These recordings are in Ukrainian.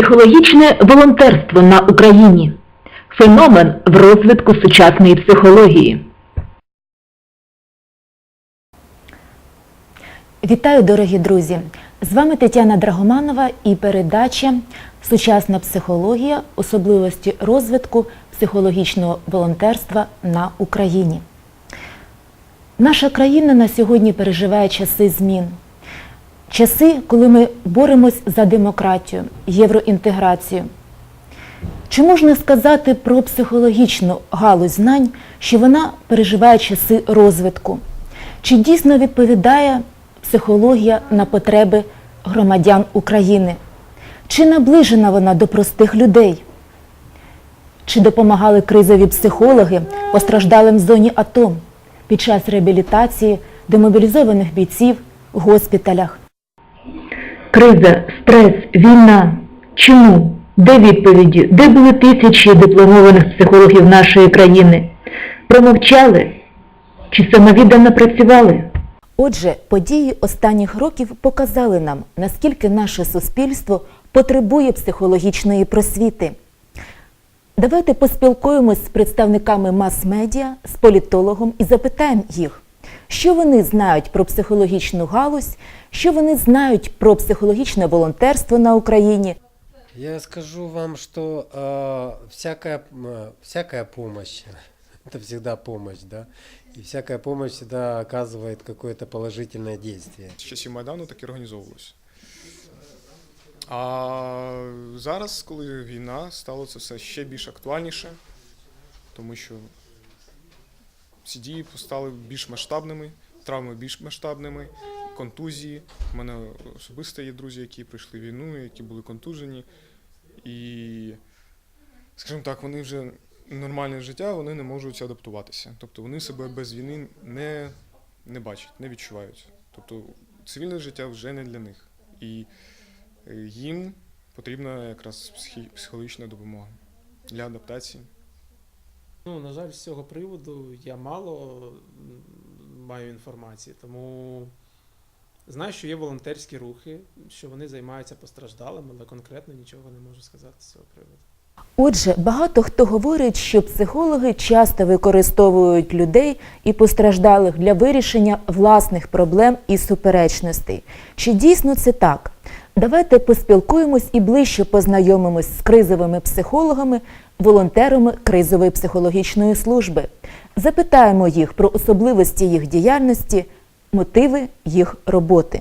Психологічне волонтерство на Україні. Феномен в розвитку сучасної психології. Вітаю, дорогі друзі! З вами Тетяна Драгоманова і передача Сучасна психологія, особливості розвитку психологічного волонтерства на Україні. Наша країна на сьогодні переживає часи змін. Часи, коли ми боремось за демократію, євроінтеграцію. Чи можна сказати про психологічну галузь знань, що вона переживає часи розвитку? Чи дійсно відповідає психологія на потреби громадян України? Чи наближена вона до простих людей? Чи допомагали кризові психологи постраждалим в зоні АТО під час реабілітації демобілізованих бійців в госпіталях? Криза, стрес, війна. Чому? Де відповіді? Де були тисячі дипломованих психологів нашої країни? Промовчали? Чи самовіддано працювали? Отже, події останніх років показали нам, наскільки наше суспільство потребує психологічної просвіти. Давайте поспілкуємось з представниками мас-медіа, з політологом і запитаємо їх, що вони знають про психологічну галузь, що вони знають про психологічне волонтерство на Україні. Я скажу вам, что э, всякая, м, всякая помощь, это всегда помощь, да, и всякая помощь всегда оказывает какое-то положительное действие. з часів Майдану так і організовувалося. А зараз, коли війна, стало це все ще більш актуальніше, тому що ці дії стали більш масштабними, травми більш масштабними, контузії. У мене особисто є друзі, які пройшли війну, які були контужені. І, скажімо так, вони вже нормальне життя, вони не можуть адаптуватися. Тобто вони себе без війни не, не бачать, не відчувають. Тобто цивільне життя вже не для них. І е, їм потрібна якраз психі- психологічна допомога для адаптації. Ну, на жаль, з цього приводу я мало маю інформації, тому знаю, що є волонтерські рухи, що вони займаються постраждалими, але конкретно нічого не можу сказати з цього приводу. Отже, багато хто говорить, що психологи часто використовують людей і постраждалих для вирішення власних проблем і суперечностей. Чи дійсно це так? Давайте поспілкуємось і ближче познайомимось з кризовими психологами, волонтерами кризової психологічної служби. Запитаємо їх про особливості їх діяльності, мотиви їх роботи.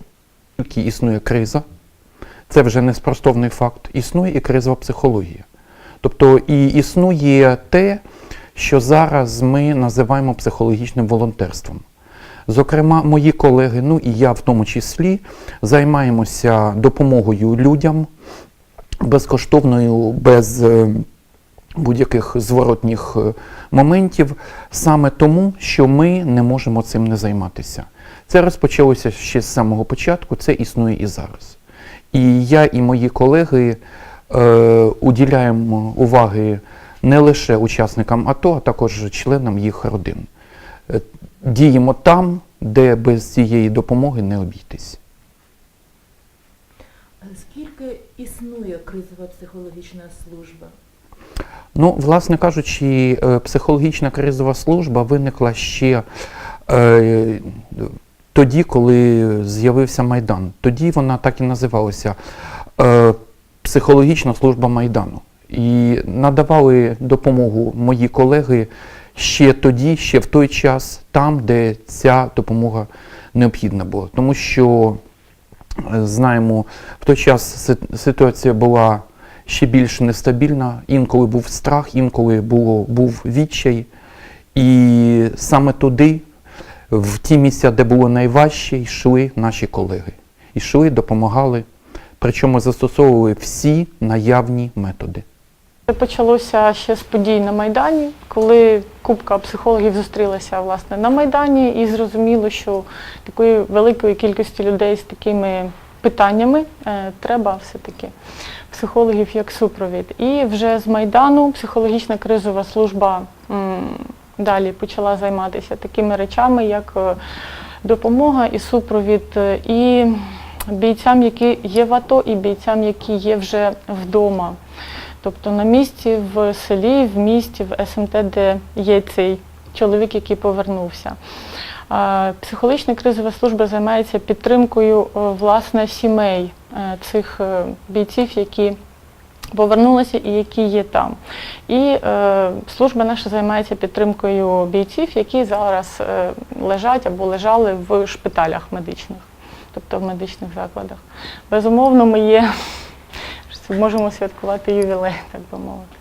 Тільки існує криза, це вже не спростовний факт, існує і кризова психологія. Тобто і існує те, що зараз ми називаємо психологічним волонтерством. Зокрема, мої колеги, ну і я в тому числі, займаємося допомогою людям безкоштовною, без е, будь-яких зворотніх е, моментів, саме тому, що ми не можемо цим не займатися. Це розпочалося ще з самого початку, це існує і зараз. І я і мої колеги е, уділяємо уваги не лише учасникам АТО, а також членам їх родин. Діємо там, де без цієї допомоги не обійтись. Скільки існує кризова психологічна служба? Ну, власне кажучи, е, психологічна кризова служба виникла ще е, тоді, коли з'явився Майдан. Тоді вона так і називалася е, психологічна служба Майдану. І надавали допомогу мої колеги ще тоді, ще в той час, там, де ця допомога необхідна була. Тому що е, знаємо, в той час ситуація була ще більш нестабільна, інколи був страх, інколи було, був відчай. І саме туди, в ті місця, де було найважче, йшли наші колеги. Йшли, допомагали, причому застосовували всі наявні методи. Це почалося ще з подій на Майдані, коли купка психологів зустрілася власне на Майдані, і зрозуміло, що такої великої кількості людей з такими питаннями е, треба все-таки психологів як супровід. І вже з Майдану психологічна кризова служба далі почала займатися такими речами, як е, допомога і супровід, е, і бійцям, які є в АТО, і бійцям, які є вже вдома. Тобто на місці в селі, в місті, в СМТ, де є цей чоловік, який повернувся. Психологічна кризова служба займається підтримкою е, власне сімей е, цих е, бійців, які повернулися і які є там. І е, служба наша займається підтримкою бійців, які зараз лежать або лежали в шпиталях медичних, тобто в медичних закладах. Безумовно, ми є, можемо святкувати ювілей, так би мовити.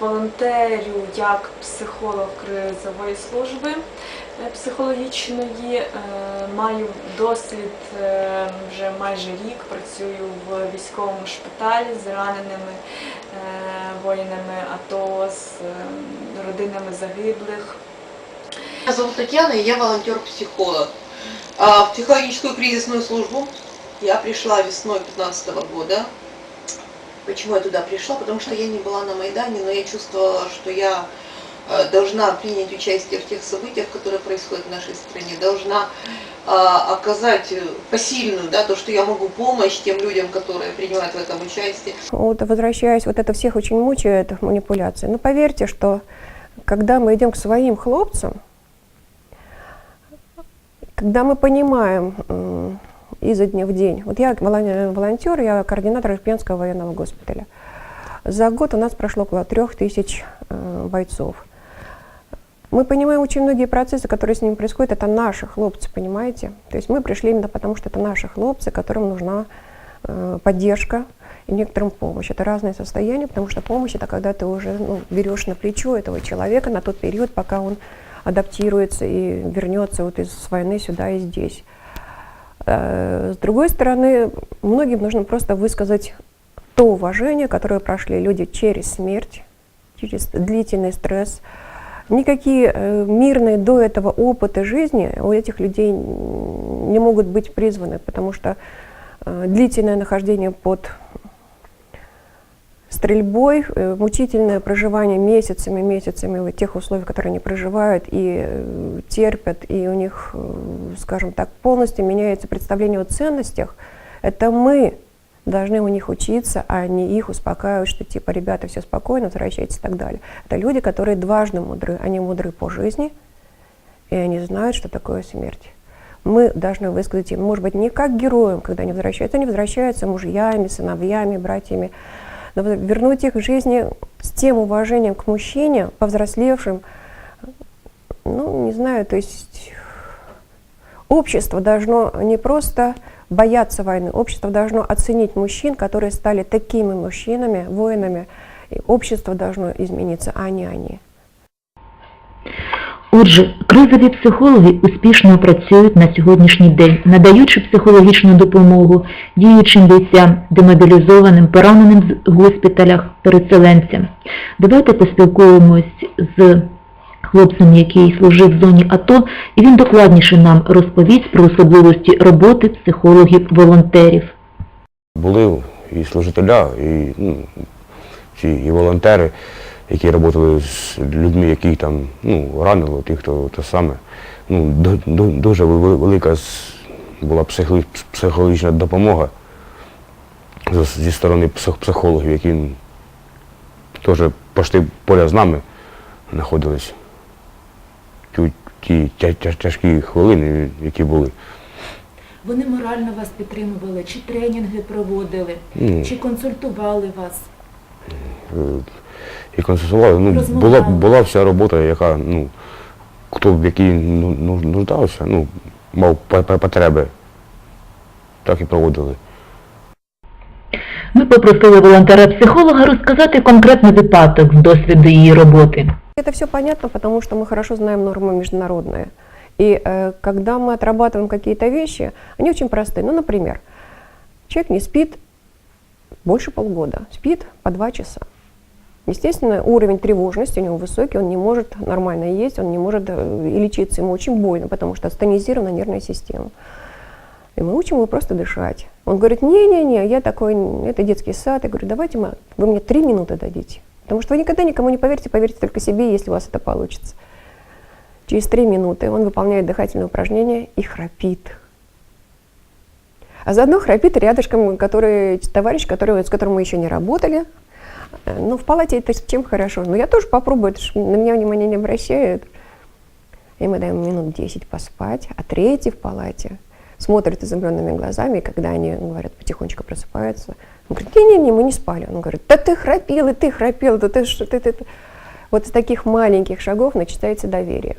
Волонтерю як психолог кризової служби е, психологічної. Е, Маю досвід е, вже майже рік. Працюю в військовому шпиталі з раненими воїнами АТО, з родинами загиблих. Меня зовут Татьяна, и я волонтер-психолог. В психологическую кризисную службу я пришла весной 2015 года. Почему я туда пришла? Потому что я не была на Майдане, но я чувствовала, что я э, должна принять участие в тех событиях, которые происходят в нашей стране, должна а, оказать э, посильную, да, то, что я могу помощь тем людям, которые принимают в этом участие. Вот возвращаясь, вот это всех очень мучает манипуляция. Но поверьте, что когда мы идем к своим хлопцам, когда мы понимаем изо дня в день, вот я волон- волонтер, я координатор Ирпенского военного госпиталя. За год у нас прошло около трех тысяч э, бойцов. Мы понимаем очень многие процессы, которые с ними происходят, это наши хлопцы, понимаете? То есть мы пришли именно потому, что это наши хлопцы, которым нужна э, поддержка и некоторым помощь. Это разные состояния, потому что помощь это когда ты уже ну, берешь на плечо этого человека на тот период, пока он адаптируется и вернется вот из войны сюда и здесь. Э, С другой стороны, многим нужно просто высказать то уважение, которое прошли люди через смерть, через длительный стресс. Никакие э, мирные до этого опыты жизни у этих людей н- не могут быть призваны, потому что э, длительное нахождение под стрельбой, э, мучительное проживание месяцами, месяцами в тех условиях, которые они проживают и э, терпят, и у них, э, скажем так, полностью меняется представление о ценностях, это мы должны у них учиться, а не их успокаивать, что типа, ребята, все спокойно, возвращайтесь и так далее. Это люди, которые дважды мудры. Они мудры по жизни, и они знают, что такое смерть. Мы должны высказать им, может быть, не как героям, когда они возвращаются, они возвращаются мужьями, сыновьями, братьями, но вернуть их к жизни с тем уважением к мужчине, повзрослевшим, ну, не знаю, то есть общество должно не просто бояться войны, общество должно оценить мужчин, которые стали такими мужчинами, воинами, и общество должно измениться, а не они. Отже, кризові психологи успішно працюють на сьогоднішній день, надаючи психологічну допомогу діючим бійцям, демобілізованим, пораненим в госпіталях, переселенцям. Давайте поспілкуємось з хлопцем, який служив в зоні АТО, і він докладніше нам розповість про особливості роботи психологів-волонтерів. Були і служителя, і, ну, і волонтери, які працювали з людьми, які там ну, ранило, тих, хто те саме. Ну, ду- ду- дуже велика була психо- психологічна допомога зі сторони психологів, які теж почти поряд з нами знаходились. Ті, ті тя- тя- тяжкі хвилини, які були. Вони морально вас підтримували, чи тренінги проводили, Ну, чи консультували вас. е, і консультували. Ну, Розмовляли. була, була вся робота, яка, ну, хто в якій ну, ну, нуждався, ну, мав по- по- потреби, так і проводили. Ми попросили волонтера-психолога розказати конкретний випадок з досвіду її роботи. Это все понятно, потому что мы хорошо знаем нормы международные. И э, когда мы отрабатываем какие-то вещи, они очень простые. Ну, например, человек не спит больше полгода, спит по два часа. Естественно, уровень тревожности у него высокий, он не может нормально есть, он не может э, и лечиться, ему очень больно, потому что астонизирована нервная система. И мы учим его просто дышать. Он говорит, не-не-не, я такой, это детский сад. Я говорю, давайте мы, вы мне три минуты дадите. Потому что вы никогда никому не поверите, поверьте только себе, если у вас это получится. Через три минуты он выполняет дыхательные упражнения и храпит. А заодно храпит рядышком который, товарищ, который, с которым мы еще не работали. Э, Ну, в палате это чем хорошо. Но я тоже попробую, это ж на меня внимания не обращают. И мы даем минут 10 поспать, а третий в палате смотрит изумленными глазами, и когда они, говорят, потихонечку просыпаются, он говорит, не-не-не, мы не спали. Он говорит, да ты храпел, и ты храпел, да ты что, ты, ты, ты. Вот с таких маленьких шагов начинается доверие.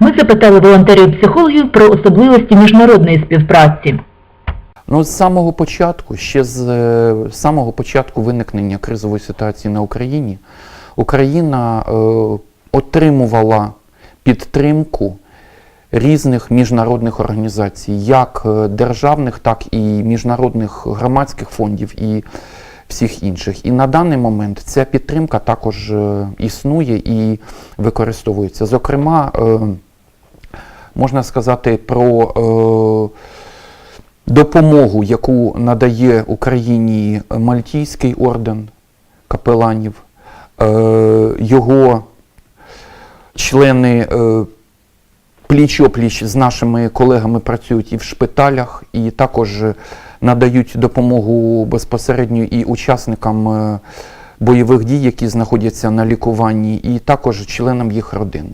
Ми запитали волонтерів-психологів про особливості міжнародної співпраці. Ну, з самого початку, ще з е, з самого початку виникнення кризової ситуації на Україні, Україна е, отримувала підтримку різних міжнародних організацій, як е, державних, так і міжнародних громадських фондів і всіх інших. І на даний момент ця підтримка також е, існує і використовується. Зокрема, е, можна сказати про е, допомогу, яку надає Україні Мальтійський орден капеланів, е, його члени е, пліч-опліч з нашими колегами працюють і в шпиталях, і також надають допомогу безпосередньо і учасникам е, бойових дій, які знаходяться на лікуванні, і також членам їх родин.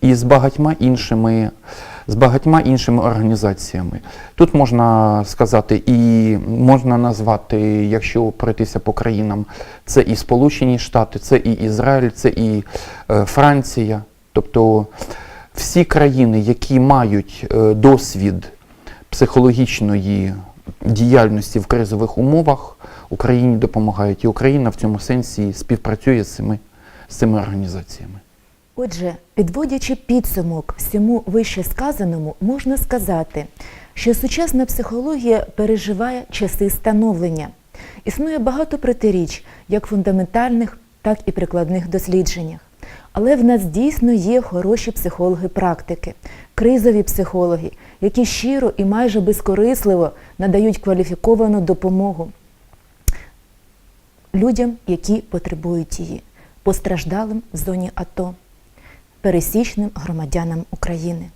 І з багатьма іншими з багатьма іншими організаціями. Тут можна сказати, і можна назвати, якщо пройтися по країнам, це і Сполучені Штати, це і Ізраїль, це і е, Франція. Тобто всі країни, які мають е, досвід психологічної діяльності в кризових умовах, Україні допомагають. І Україна в цьому сенсі співпрацює з цими, з цими організаціями. Отже, підводячи підсумок всьому вище сказаному, можна сказати, що сучасна психологія переживає часи становлення. Існує багато протиріч, як фундаментальних, так і прикладних дослідженнях. Але в нас дійсно є хороші психологи-практики, кризові психологи, які щиро і майже безкорисливо надають кваліфіковану допомогу людям, які потребують її, постраждалим в зоні АТО, пересічним громадянам України.